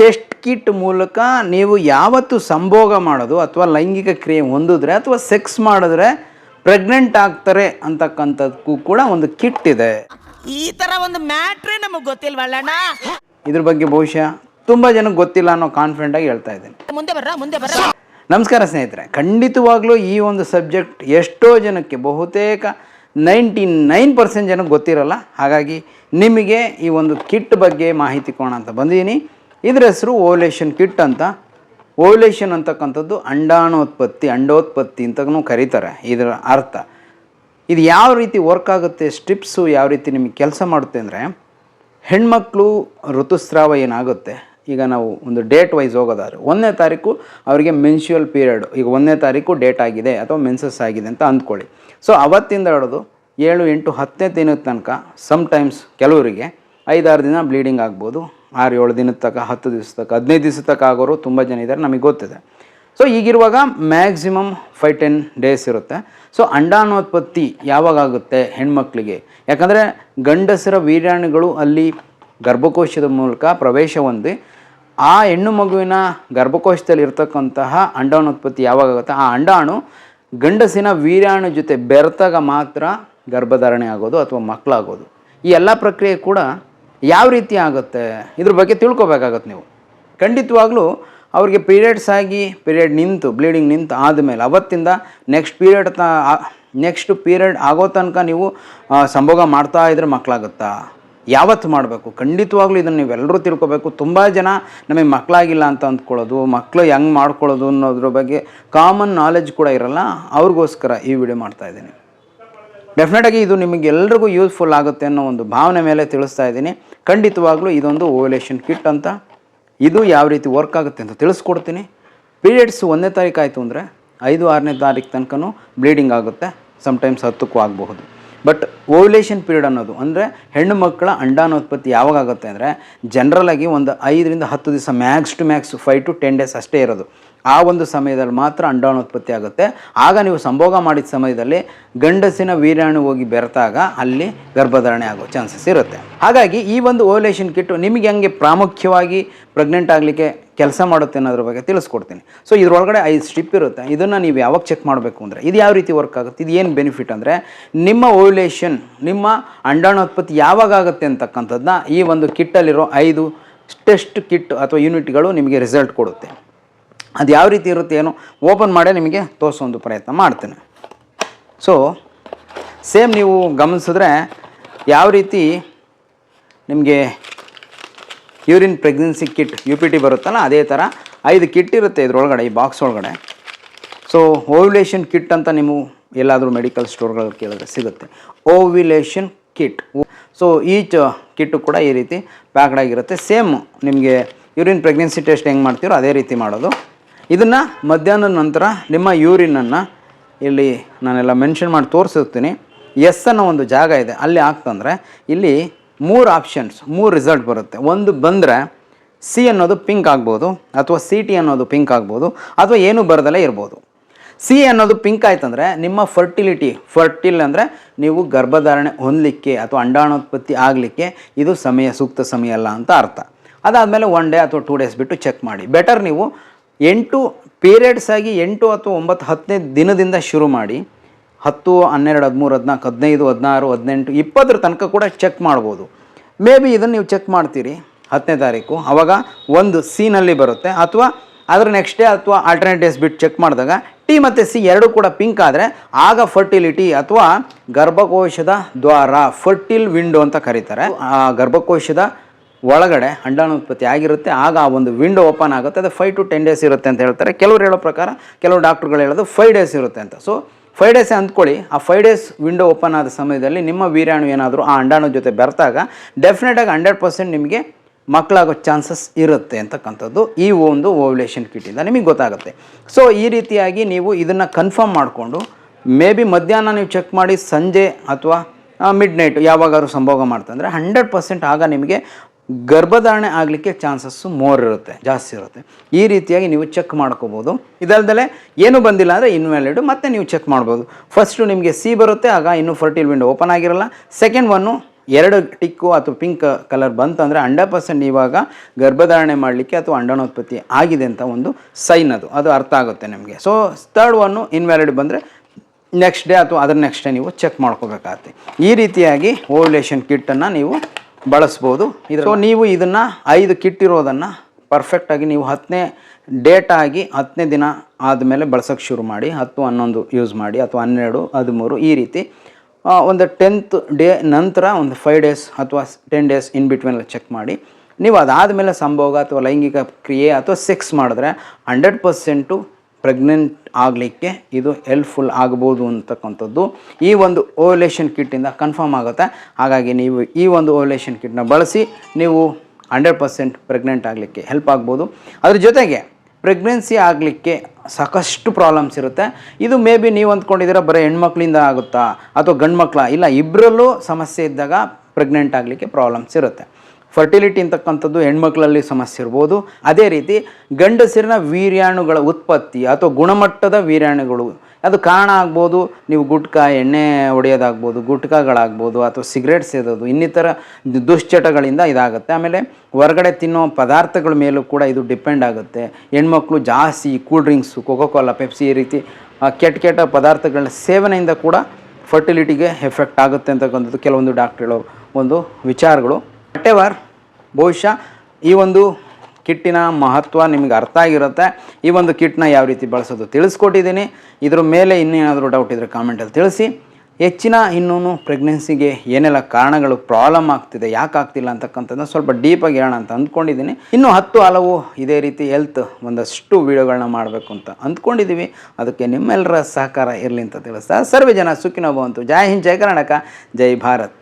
Test kit ಮೂಲಕ ನೀವು ಯಾವತ್ತು ಸಂಭೋಗ ಮಾಡೋದು ಅಥವಾ ಲೈಂಗಿಕ ಕ್ರಿಯೆ ಹೊಂದಿದ್ರೆ ಅಥವಾ ಸೆಕ್ಸ್ ಮಾಡಿದ್ರೆ ಪ್ರೆಗ್ನೆಂಟ್ ಆಗ್ತಾರೆ ಅಂತಕ್ಕಂಥದ್ದಕ್ಕೂ ಕೂಡ ಒಂದು ಕಿಟ್ ಇದೆ. ಈ ತರ ಒಂದು ಮ್ಯಾಟ್ರೇ ನಮಗೆ ಗೊತ್ತಿಲ್ವಲ್ಲಣ್ಣ ಇದ್ರ ಬಗ್ಗೆ ಬಹುಶಃ ತುಂಬ ಜನಕ್ಕೆ ಗೊತ್ತಿಲ್ಲ ಅನ್ನೋ ಕಾನ್ಫಿಡೆಂಟ್ ಆಗಿ ಹೇಳ್ತಾ ಇದ್ದೀನಿ. ಮುಂದೆ ಬರ್ರ ಮುಂದೆ ಬರ್ರ? ನಮಸ್ಕಾರ ಸ್ನೇಹಿತರೆ ಖಂಡಿತವಾಗ್ಲೂ ಈ ಒಂದು ಸಬ್ಜೆಕ್ಟ್ ಎಷ್ಟೋ ಜನಕ್ಕೆ ಬಹುತೇಕ ನೈಂಟಿ ನೈನ್ ಪರ್ಸೆಂಟ್ ಜನಕ್ಕೆ ಗೊತ್ತಿರಲ್ಲ. ಹಾಗಾಗಿ ನಿಮಗೆ ಈ ಒಂದು ಕಿಟ್ ಬಗ್ಗೆ ಮಾಹಿತಿ ಕೊಡೋಣ ಅಂತ ಬಂದಿದ್ದೀನಿ. ಇದ್ರ ಹೆಸರು ಓವಲೇಷನ್ ಕಿಟ್ ಅಂತ. ಓವಲೇಷನ್ ಅಂತಕ್ಕಂಥದ್ದು ಅಂಡಾಣೋತ್ಪತ್ತಿ, ಅಂಡೋತ್ಪತ್ತಿ ಅಂತಲೂ ಕರೀತಾರೆ. ಇದರ ಅರ್ಥ. ಇದು ಯಾವ ರೀತಿ ವರ್ಕ್ ಆಗುತ್ತೆ ಸ್ಟ್ರಿಪ್ಸು ಯಾವ ರೀತಿ ನಿಮಗೆ ಕೆಲಸ ಮಾಡುತ್ತೆ ಅಂದರೆ, ಹೆಣ್ಮಕ್ಳು ಋತುಸ್ರಾವ ಏನಾಗುತ್ತೆ? ಈಗ ನಾವು ಒಂದು ಡೇಟ್ ವೈಸ್ ಹೋಗೋದಾದ್ರೆ, ಒಂದನೇ ತಾರೀಕು ಅವರಿಗೆ ಮೆನ್ಶುವಲ್ ಪೀರಿಯಡ್ ಈಗ ಒಂದನೇ ತಾರೀಕು ಡೇಟ್ ಆಗಿದೆ ಅಥವಾ ಮೆನ್ಸಸ್ ಆಗಿದೆ ಅಂತ ಅಂದ್ಕೊಳ್ಳಿ. ಸೊ ಅವತ್ತಿಂದ ಹಿಡಿದು ಏಳು ಎಂಟು ಹತ್ತನೇ ದಿನದ ತನಕ ಸಮ್ಟೈಮ್ಸ್ ಕೆಲವರಿಗೆ ಐದಾರು ದಿನ ಬ್ಲೀಡಿಂಗ್ ಆಗ್ಬೋದು ಆರು ಏಳು ದಿನದ ತನಕ ಹತ್ತು ದಿವಸ ತನಕ ಹದಿನೈದು ದಿವಸ ತನಕ ಆಗೋರು ತುಂಬ ಜನ ಇದ್ದಾರೆ ನಮಗೆ ಗೊತ್ತಿದೆ. ಸೊ ಈಗಿರುವಾಗ ಮ್ಯಾಕ್ಸಿಮಮ್ ಫೈವ್ ಟೆನ್ ಡೇಸ್ ಇರುತ್ತೆ. ಸೊ ಅಂಡಾಣೋತ್ಪತ್ತಿ ಯಾವಾಗ ಆಗುತ್ತೆ ಹೆಣ್ಮಕ್ಳಿಗೆ? ಯಾಕಂದರೆ ಗಂಡಸರ ವೀರ್ಯಾಣುಗಳು ಅಲ್ಲಿ ಗರ್ಭಕೋಶದ ಮೂಲಕ ಪ್ರವೇಶ ಹೊಂದಿ, ಆ ಹೆಣ್ಣು ಮಗುವಿನ ಗರ್ಭಕೋಶದಲ್ಲಿ ಇರತಕ್ಕಂತಹ ಅಂಡಾಣೋತ್ಪತ್ತಿ ಯಾವಾಗುತ್ತೆ ಆ ಅಂಡಾಣು ಗಂಡಸಿನ ವೀರ್ಯಾಣು ಜೊತೆ ಬೆರೆತಾಗ ಮಾತ್ರ ಗರ್ಭಧಾರಣೆ ಆಗೋದು ಅಥವಾ ಮಕ್ಕಳಾಗೋದು. ಈ ಎಲ್ಲ ಪ್ರಕ್ರಿಯೆ ಕೂಡ ಯಾವ ರೀತಿ ಆಗುತ್ತೆ? ಇದ್ರ ಬಗ್ಗೆ ತಿಳ್ಕೊಬೇಕಾಗತ್ತೆ ನೀವು. ಖಂಡಿತವಾಗ್ಲೂ ಅವ್ರಿಗೆ ಪೀರಿಯಡ್ಸ್ ಆಗಿ ಪೀರಿಯಡ್ ನಿಂತು ಬ್ಲೀಡಿಂಗ್ ನಿಂತು ಆದಮೇಲೆ ಅವತ್ತಿಂದ ನೆಕ್ಸ್ಟ್ ಪೀರಿಯಡ್ ತ ನೆಕ್ಸ್ಟ್ ಪೀರಿಯಡ್ ಆಗೋ ತನಕ ನೀವು ಸಂಭೋಗ ಮಾಡ್ತಾ ಇದ್ರೆ ಮಕ್ಕಳಾಗುತ್ತಾ ಯಾವತ್ತು ಮಾಡಬೇಕು? ಖಂಡಿತವಾಗ್ಲೂ ಇದನ್ನು ನೀವೆಲ್ಲರೂ ತಿಳ್ಕೊಬೇಕು. ತುಂಬ ಜನ ನಮಗೆ ಮಕ್ಕಳಾಗಿಲ್ಲ ಅಂತ ಅಂದ್ಕೊಳ್ಳೋದು ಮಕ್ಕಳು ಹೆಂಗೆ ಮಾಡ್ಕೊಳ್ಳೋದು ಅನ್ನೋದ್ರ ಬಗ್ಗೆ ಕಾಮನ್ ನಾಲೆಜ್ ಕೂಡ ಇರಲ್ಲ. ಅವ್ರಿಗೋಸ್ಕರ ಈ ವಿಡಿಯೋ ಮಾಡ್ತಾ ಇದ್ದೀನಿ. ಡೆಫಿನೆಟಾಗಿ ಇದು ನಿಮಗೆಲ್ರಿಗೂ ಯೂಸ್ಫುಲ್ ಆಗುತ್ತೆ ಅನ್ನೋ ಒಂದು ಭಾವನೆ ಮೇಲೆ ತಿಳಿಸ್ತಾ ಇದ್ದೀನಿ. ಖಂಡಿತವಾಗ್ಲೂ ಇದೊಂದು ಓವಲೇಷನ್ ಕಿಟ್ ಅಂತ. ಇದು ಯಾವ ರೀತಿ ವರ್ಕ್ ಆಗುತ್ತೆ ಅಂತ ತಿಳಿಸ್ಕೊಡ್ತೀನಿ. ಪೀರಿಯಡ್ಸ್ ಒಂದನೇ ತಾರೀಕು ಆಯಿತು ಅಂದರೆ ಐದು, ಆರನೇ ತಾರೀಕು ತನಕನೂ ಬ್ಲೀಡಿಂಗ್ ಆಗುತ್ತೆ. ಸಮ್ಟೈಮ್ಸ್ ಹತ್ತಕ್ಕೂ ಆಗಬಹುದು. ಬಟ್ ಓವ್ಯುಲೇಷನ್ ಪೀರಿಯಡ್ ಅನ್ನೋದು ಅಂದರೆ ಹೆಣ್ಣು ಮಕ್ಕಳ ಅಂಡಾನೋತ್ಪತ್ತಿ ಯಾವಾಗ ಆಗುತ್ತೆ ಅಂದರೆ ಆಗಿ ಒಂದು ಐದರಿಂದ ಹತ್ತು ದಿವಸ max to max five to ten days ಅಷ್ಟೇ ಇರೋದು. ಆ ಒಂದು ಸಮಯದಲ್ಲಿ ಮಾತ್ರ ಅಂಡಾಣೋತ್ಪತ್ತಿ ಆಗುತ್ತೆ. ಆಗ ನೀವು ಸಂಭೋಗ ಮಾಡಿದ ಸಮಯದಲ್ಲಿ ಗಂಡಸಿನ ವೀರ್ಯಾಣು ಹೋಗಿ ಬೆರೆತಾಗ ಅಲ್ಲಿ ಗರ್ಭಧಾರಣೆ ಆಗೋ ಚಾನ್ಸಸ್ ಇರುತ್ತೆ. ಹಾಗಾಗಿ ಈ ಒಂದು ಓವ್ಯುಲೇಷನ್ ಕಿಟ್ಟು ನಿಮಗೆ ಹಂಗೆ ಪ್ರಾಮುಖ್ಯವಾಗಿ ಪ್ರೆಗ್ನೆಂಟ್ ಆಗಲಿಕ್ಕೆ ಕೆಲಸ ಮಾಡುತ್ತೆ ಅನ್ನೋದ್ರ ಬಗ್ಗೆ ತಿಳಿಸ್ಕೊಡ್ತೀನಿ. ಸೊ ಇದರೊಳಗಡೆ ಐದು ಸ್ಟಿಪ್ ಇರುತ್ತೆ. ಇದನ್ನು ನೀವು ಯಾವಾಗ ಚೆಕ್ ಮಾಡಬೇಕು ಅಂದರೆ ಇದು ಯಾವ ರೀತಿ ವರ್ಕ್ ಆಗುತ್ತೆ, ಇದು ಏನು ಬೆನಿಫಿಟ್ ಅಂದರೆ ನಿಮ್ಮ ಓವ್ಯುಲೇಷನ್ ನಿಮ್ಮ ಅಂಡಾಣೋತ್ಪತ್ತಿ ಯಾವಾಗ ಆಗುತ್ತೆ ಅಂತಕ್ಕಂಥದ್ದನ್ನ ಈ ಒಂದು ಕಿಟ್ಟಲ್ಲಿರೋ ಐದು ಟೆಸ್ಟ್ ಕಿಟ್ ಅಥವಾ ಯೂನಿಟ್ಗಳು ನಿಮಗೆ ರಿಸಲ್ಟ್ ಕೊಡುತ್ತೆ. ಅದು ಯಾವ ರೀತಿ ಇರುತ್ತೆ ಏನು ಓಪನ್ ಮಾಡೇ ನಿಮಗೆ ತೋರಿಸೋ ಒಂದು ಪ್ರಯತ್ನ ಮಾಡ್ತೇನೆ. ಸೊ ಸೇಮ್ ನೀವು ಗಮನಿಸಿದ್ರೆ ಯಾವ ರೀತಿ ನಿಮಗೆ urine pregnancy kit U P T ಬರುತ್ತಲ್ಲ, ಅದೇ ಥರ ಐದು ಕಿಟ್ ಇರುತ್ತೆ ಇದ್ರೊಳಗಡೆ, ಈ ಬಾಕ್ಸ್ ಒಳಗಡೆ. ಸೊ ಓವ್ಯುಲೇಷನ್ ಕಿಟ್ ಅಂತ ನೀವು ಎಲ್ಲಾದರೂ ಮೆಡಿಕಲ್ ಸ್ಟೋರ್ಗಳಲ್ಲಿ ಕೇಳಿದ್ರೆ ಸಿಗುತ್ತೆ. Ovulation kit so each kit ಕೂಡ ಈ ರೀತಿ ಪ್ಯಾಕ್ಡ್ ಆಗಿರುತ್ತೆ. ಸೇಮ್ ನಿಮಗೆ ಯೂರಿನ್ ಪ್ರೆಗ್ನೆನ್ಸಿ ಟೆಸ್ಟ್ ಹೆಂಗೆ ಮಾಡ್ತೀರೋ ಅದೇ ರೀತಿ ಮಾಡೋದು. ಇದನ್ನು ಮಧ್ಯಾಹ್ನದ ನಂತರ ನಿಮ್ಮ ಯೂರಿನನ್ನು ಇಲ್ಲಿ ನಾನೆಲ್ಲ ಮೆನ್ಷನ್ ಮಾಡಿ ತೋರಿಸಿರ್ತೀನಿ. ಎಸ್ ಅನ್ನೋ ಒಂದು ಜಾಗ ಇದೆ. ಅಲ್ಲಿ ಹಾಕ್ತಂದರೆ ಇಲ್ಲಿ ಮೂರು ಆಪ್ಷನ್ಸ್ ಮೂರು ರಿಸಲ್ಟ್ ಬರುತ್ತೆ. ಒಂದು ಬಂದರೆ ಸಿ ಅನ್ನೋದು ಪಿಂಕ್ ಆಗ್ಬೋದು, ಅಥವಾ ಸಿ ಟಿ ಅನ್ನೋದು ಪಿಂಕ್ ಆಗ್ಬೋದು, ಅಥವಾ ಏನೂ ಬರದಲ್ಲೇ ಇರ್ಬೋದು. ಸಿ ಅನ್ನೋದು ಪಿಂಕ್ ಆಯ್ತಂದರೆ ನಿಮ್ಮ ಫರ್ಟಿಲಿಟಿ ಫರ್ಟಿಲ್ ಅಂದರೆ ನೀವು ಗರ್ಭಧಾರಣೆ ಹೊಂದಲಿಕ್ಕೆ ಅಥವಾ ಅಂಡಾಣೋತ್ಪತ್ತಿ ಆಗಲಿಕ್ಕೆ ಇದು ಸಮಯ, ಸೂಕ್ತ ಸಮಯ ಅಲ್ಲ ಅಂತ ಅರ್ಥ. ಅದಾದಮೇಲೆ ಒನ್ ಡೇ ಅಥವಾ ಟೂ ಡೇಸ್ ಬಿಟ್ಟು ಚೆಕ್ ಮಾಡಿ. ಬೆಟರ್ ನೀವು ಎಂಟು ಪೀರಿಯಡ್ಸ್ ಆಗಿ ಎಂಟು ಅಥವಾ ಒಂಬತ್ತು ಹತ್ತನೇ ದಿನದಿಂದ ಶುರು ಮಾಡಿ ಹತ್ತು, ಹನ್ನೆರಡು, ಹದಿಮೂರು, ಹದಿನಾಲ್ಕು, ಹದಿನೈದು, ಹದಿನಾರು, ಹದಿನೆಂಟು, ಇಪ್ಪತ್ತರ ತನಕ ಕೂಡ ಚೆಕ್ ಮಾಡ್ಬೋದು. ಮೇ ಬಿ ಇದನ್ನು ನೀವು ಚೆಕ್ ಮಾಡ್ತೀರಿ ಹತ್ತನೇ ತಾರೀಕು. ಅವಾಗ ಒಂದು ಸಿನಲ್ಲಿ ಬರುತ್ತೆ ಅಥವಾ ಅದರ ನೆಕ್ಸ್ಟ್ ಡೇ ಅಥವಾ ಆಲ್ಟರ್ನೇಟ್ ಡೇಸ್ ಬಿಟ್ಟು ಚೆಕ್ ಮಾಡಿದಾಗ ಟಿ ಮತ್ತು ಸಿ ಎರಡು ಕೂಡ ಪಿಂಕ್ ಆದರೆ ಆಗ ಫರ್ಟಿಲಿಟಿ ಅಥವಾ ಗರ್ಭಕೋಶದ ದ್ವಾರ ಫರ್ಟಿಲ್ ವಿಂಡೋ ಅಂತ ಕರೀತಾರೆ. ಆ ಗರ್ಭಕೋಶದ ಒಳಗಡೆ ಅಂಡಾಣುತ್ಪತ್ತಿ ಆಗಿರುತ್ತೆ, ಆಗ ಆ ಒಂದು ವಿಂಡೋ ಓಪನ್ ಆಗುತ್ತೆ, ಅದು ಫೈವ್ ಟು ಟೆನ್ ಡೇಸ್ ಇರುತ್ತೆ ಅಂತ ಹೇಳ್ತಾರೆ. ಕೆಲವರು ಹೇಳೋ ಪ್ರಕಾರ ಕೆಲವು ಡಾಕ್ಟ್ರುಗಳು ಹೇಳೋದು ಫೈವ್ ಡೇಸ್ ಇರುತ್ತೆ ಅಂತ. ಸೊ ಫೈವ್ ಡೇಸ್ ಅಂದ್ಕೊಳ್ಳಿ, ಆ ಫೈವ್ ಡೇಸ್ ವಿಂಡೋ ಓಪನ್ ಆದ ಸಮಯದಲ್ಲಿ ನಿಮ್ಮ ವೀರಾಣು ಏನಾದರೂ ಆ ಅಂಡಾಣು ಜೊತೆ ಬೆರೆತಾಗ ಡೆಫಿನೆಟಾಗಿ ಹಂಡ್ರೆಡ್ ಪರ್ಸೆಂಟ್ ನಿಮಗೆ ಮಕ್ಕಳಾಗೋ ಚಾನ್ಸಸ್ ಇರುತ್ತೆ ಅಂತಕ್ಕಂಥದ್ದು ಈ ಒಂದು ಓವ್ಯುಲೇಷನ್ ಕಿಟ್ಟಿಂದ ನಿಮಗೆ ಗೊತ್ತಾಗುತ್ತೆ. ಸೊ ಈ ರೀತಿಯಾಗಿ ನೀವು ಇದನ್ನು ಕನ್ಫರ್ಮ್ ಮಾಡಿಕೊಂಡು ಮೇ ಬಿ ಮಧ್ಯಾಹ್ನ ನೀವು ಚೆಕ್ ಮಾಡಿ ಸಂಜೆ ಅಥವಾ ಮಿಡ್ ನೈಟ್ ಯಾವಾಗಾದ್ರೂ ಸಂಭೋಗ ಮಾಡ್ತಂದರೆ ಹಂಡ್ರೆಡ್ ಪರ್ಸೆಂಟ್ ಆಗ ನಿಮಗೆ ಗರ್ಭಧಾರಣೆ ಆಗಲಿಕ್ಕೆ ಚಾನ್ಸಸ್ಸು ಇರುತ್ತೆ, ಜಾಸ್ತಿ ಇರುತ್ತೆ. ಈ ರೀತಿಯಾಗಿ ನೀವು ಚೆಕ್ ಮಾಡ್ಕೋಬೋದು. ಇದಲ್ದಲೆ ಏನು ಬಂದಿಲ್ಲ ಅಂದರೆ ಇನ್ವ್ಯಾಲಿಡ್ ಮತ್ತೆ ನೀವು ಚೆಕ್ ಮಾಡ್ಬೋದು. ಫಸ್ಟು ನಿಮಗೆ ಸಿ ಬರುತ್ತೆ, ಆಗ ಇನ್ನೂ ಫರ್ಟಿಲ್ ವಿಂಡೋ ಓಪನ್ ಆಗಿರಲ್ಲ. ಸೆಕೆಂಡ್ ಒನ್ನು ಎರಡು ಟಿಕ್ಕು ಅಥವಾ ಪಿಂಕ್ ಕಲರ್ ಬಂತಂದರೆ ಹಂಡ್ರೆಡ್ ಪರ್ಸೆಂಟ್ ಇವಾಗ ಗರ್ಭಧಾರಣೆ ಮಾಡಲಿಕ್ಕೆ ಅಥವಾ ಅಂಡಾಣೋತ್ಪತ್ತಿ ಆಗಿದೆ ಅಂತ ಒಂದು ಸೈನ್ ಅದು. ಅದು ಅರ್ಥ ಆಗುತ್ತೆ ನಿಮಗೆ. ಸೊ ಥರ್ಡ್ ಒನ್ನು ಇನ್ವ್ಯಾಲಿಡ್ ಬಂದರೆ ನೆಕ್ಸ್ಟ್ ಡೇ ಅಥವಾ ಅದರ ನೆಕ್ಸ್ಟ್ ಡೇ ನೀವು ಚೆಕ್ ಮಾಡ್ಕೋಬೇಕಾಗತ್ತೆ. ಈ ರೀತಿಯಾಗಿ ಓವ್ಯುಲೇಷನ್ ಕಿಟ್ಟನ್ನು ನೀವು ಬಳಸ್ಬೋದು. ಇದು ಸೊ ನೀವು ಇದನ್ನು ಐದು ಕಿಟ್ ಇರೋದನ್ನು ಪರ್ಫೆಕ್ಟಾಗಿ ನೀವು ಹತ್ತನೇ ಡೇಟ್ ಆಗಿ ಹತ್ತನೇ ದಿನ ಆದಮೇಲೆ ಬಳಸೋಕ್ಕೆ ಶುರು ಮಾಡಿ ಹತ್ತು ಹನ್ನೊಂದು ಯೂಸ್ ಮಾಡಿ ಅಥವಾ ಹನ್ನೆರಡು ಹದಿಮೂರು ಈ ರೀತಿ ಒಂದು ಟೆಂತ್ ಡೇ ನಂತರ ಒಂದು ಫೈವ್ ಡೇಸ್ ಅಥವಾ ಟೆನ್ ಡೇಸ್ ಇನ್ ಬಿಟ್ವೀನಲ್ಲಿ ಚೆಕ್ ಮಾಡಿ. ನೀವು ಅದಾದಮೇಲೆ ಸಂಭೋಗ ಅಥವಾ ಲೈಂಗಿಕ ಕ್ರಿಯೆ ಅಥವಾ ಸೆಕ್ಸ್ ಮಾಡಿದ್ರೆ ಹಂಡ್ರೆಡ್ ಪರ್ಸೆಂಟು ಪ್ರೆಗ್ನೆಂಟ್ ಆಗಲಿಕ್ಕೆ ಇದು ಹೆಲ್ಪ್ಫುಲ್ ಆಗ್ಬೋದು ಅಂತಕ್ಕಂಥದ್ದು. ಈ ಒಂದು ಓವ್ಯುಲೇಷನ್ ಕಿಟ್ಟಿಂದ ಕನ್ಫರ್ಮ್ ಆಗುತ್ತೆ. ಹಾಗಾಗಿ ನೀವು ಈ ಒಂದು ಓವ್ಯುಲೇಷನ್ ಕಿಟ್ನ ಬಳಸಿ ನೀವು ಹಂಡ್ರೆಡ್ ಪರ್ಸೆಂಟ್ ಪ್ರೆಗ್ನೆಂಟ್ ಆಗಲಿಕ್ಕೆ ಹೆಲ್ಪ್ ಆಗ್ಬೋದು. ಅದ್ರ ಜೊತೆಗೆ ಪ್ರೆಗ್ನೆನ್ಸಿ ಆಗಲಿಕ್ಕೆ ಸಾಕಷ್ಟು ಪ್ರಾಬ್ಲಮ್ಸ್ ಇರುತ್ತೆ. ಇದು ಮೇ ಬಿ ನೀವು ಅಂದ್ಕೊಂಡಿದ್ದೀರ, ಬರೀ ಹೆಣ್ಮಕ್ಳಿಂದ ಆಗುತ್ತಾ? ಅಥವಾ ಗಂಡು ಮಕ್ಕಳ ಇಲ್ಲ ಇಬ್ಬರಲ್ಲೂ ಸಮಸ್ಯೆ ಇದ್ದಾಗ ಪ್ರೆಗ್ನೆಂಟ್ ಆಗಲಿಕ್ಕೆ ಪ್ರಾಬ್ಲಮ್ಸ್ ಇರುತ್ತೆ. ಫರ್ಟಿಲಿಟಿ ಅಂತಕ್ಕಂಥದ್ದು ಹೆಣ್ಮಕ್ಳಲ್ಲಿ ಸಮಸ್ಯೆ ಇರ್ಬೋದು. ಅದೇ ರೀತಿ ಗಂಡಸಿರಿನ ವೀರ್ಯಾಣುಗಳ ಉತ್ಪತ್ತಿ ಅಥವಾ ಗುಣಮಟ್ಟದ ವೀರ್ಯಾಣುಗಳು, ಅದು ಕಾರಣ ಆಗ್ಬೋದು. ನೀವು ಗುಟ್ಕಾ, ಎಣ್ಣೆ ಹೊಡೆಯೋದಾಗ್ಬೋದು, ಗುಟ್ಕಾಗಳಾಗ್ಬೋದು ಅಥವಾ ಸಿಗರೇಟ್ ಸೇದೋದು, ಇನ್ನಿತರ ದುಶ್ಚಟಗಳಿಂದ ಇದಾಗುತ್ತೆ. ಆಮೇಲೆ ಹೊರಗಡೆ ತಿನ್ನೋ ಪದಾರ್ಥಗಳ ಮೇಲೂ ಕೂಡ ಇದು ಡಿಪೆಂಡ್ ಆಗುತ್ತೆ. ಹೆಣ್ಮಕ್ಳು ಜಾಸ್ತಿ ಕೂಲ್ ಡ್ರಿಂಕ್ಸು ಕೋಕೋಕೋಲಾ ಪೆಪ್ಸಿ ಈ ರೀತಿ ಕೆಟ್ಟ ಕೆಟ್ಟ ಪದಾರ್ಥಗಳ ಸೇವನೆಯಿಂದ ಕೂಡ ಫರ್ಟಿಲಿಟಿಗೆ ಎಫೆಕ್ಟ್ ಆಗುತ್ತೆ ಅಂತಕ್ಕಂಥದ್ದು ಕೆಲವೊಂದು ಡಾಕ್ಟರ್ ಹೇಳೋ ಒಂದು ವಿಚಾರಗಳು. ವಾಟೆವರ್ ಬಹುಶಃ ಈ ಒಂದು ಕಿಟ್ಟಿನ ಮಹತ್ವ ನಿಮಗೆ ಅರ್ಥ ಆಗಿರುತ್ತೆ. ಈ ಒಂದು ಕಿಟ್ನ ಯಾವ ರೀತಿ ಬಳಸೋದು ತಿಳಿಸ್ಕೊಟ್ಟಿದ್ದೀನಿ. ಇದ್ರ ಮೇಲೆ ಇನ್ನೇನಾದರೂ ಡೌಟ್ ಇದ್ದರೆ ಕಾಮೆಂಟಲ್ಲಿ ತಿಳಿಸಿ. ಹೆಚ್ಚಿನ ಇನ್ನೂ ಪ್ರೆಗ್ನೆನ್ಸಿಗೆ ಏನೆಲ್ಲ ಕಾರಣಗಳು ಪ್ರಾಬ್ಲಮ್ ಆಗ್ತಿದೆ, ಯಾಕೆ ಆಗ್ತಿಲ್ಲ ಅಂತಕ್ಕಂಥದ್ದು ಸ್ವಲ್ಪ ಡೀಪಾಗಿ ಹೇಳೋಣ ಅಂತ ಅಂದ್ಕೊಂಡಿದ್ದೀನಿ. ಇನ್ನು ಹತ್ತು ಹಲವು ಇದೇ ರೀತಿ ಹೆಲ್ತ್ ಒಂದಷ್ಟು ವೀಡಿಯೋಗಳನ್ನ ಮಾಡಬೇಕು ಅಂತ ಅಂದ್ಕೊಂಡಿದ್ದೀವಿ ಅದಕ್ಕೆ ನಿಮ್ಮೆಲ್ಲರ ಸಹಕಾರ ಇರಲಿ ಅಂತ ತಿಳಿಸ್ತಾ ಸರ್ವೇ ಜನ ಸುಖಿನ ಭವಂತು ಜೈ ಹಿಂದ್, ಜೈ ಕರ್ನಾಟಕ, ಜೈ ಭಾರತ್.